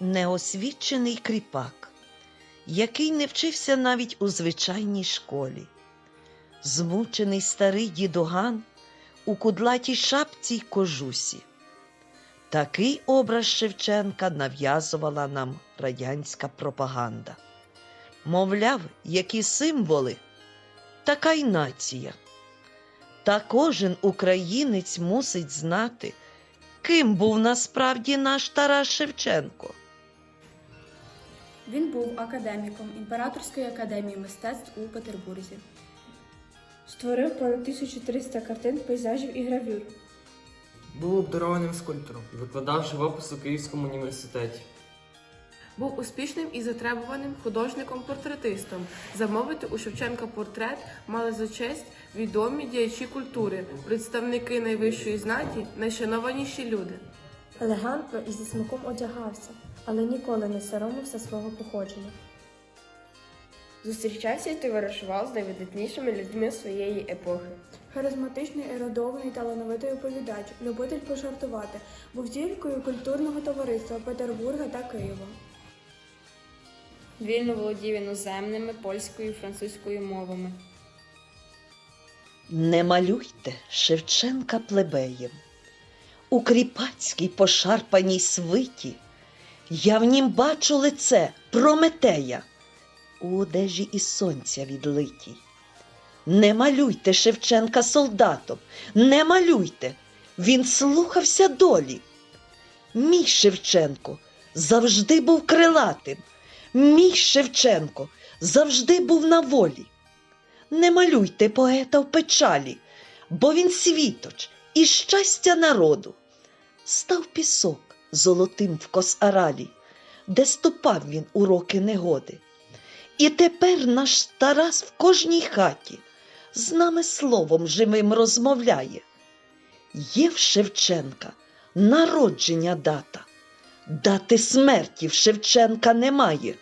неосвічений кріпак, який не вчився навіть у звичайній школі. Змучений старий дідуган у кудлатій шапці й кожусі. Такий образ Шевченка нав'язувала нам радянська пропаганда. Мовляв, які символи, така й нація. Та кожен українець мусить знати, ким був насправді наш Тарас Шевченко. Він був академіком Імператорської академії мистецтв у Петербурзі. Створив понад 1300 картин, пейзажів і гравюр. Був обдарованим скульптором. Викладав живопис у Київському університеті. Був успішним і затребуваним художником-портретистом. Замовити у Шевченка портрет мали за честь відомі діячі культури, представники найвищої знаті, найшанованіші люди. Елегантно і зі смаком одягався, але ніколи не соромився свого походження. Зустрічався і товаришував з найвидатнішими людьми своєї епохи. Харизматичний, ерудований, талановитий оповідач, любитель пожартувати, був зіркою культурного товариства Петербурга та Києва. Вільно володів іноземними польською і французькою мовами. Не малюйте Шевченка плебеєм. У кріпацькій пошарпаній свиті я в нім бачу лице Прометея у одежі із сонця відлитій. Не малюйте Шевченка солдатом, не малюйте, він слухався долі. Мій Шевченко завжди був крилатим, мій Шевченко завжди був на волі. Не малюйте поета в печалі, бо він світоч і щастя народу. Став пісок золотим в косаралі, де ступав він у роки негоди. І тепер наш Тарас в кожній хаті з нами словом живим розмовляє. Є в Шевченка народження дата, дати смерті в Шевченка немає.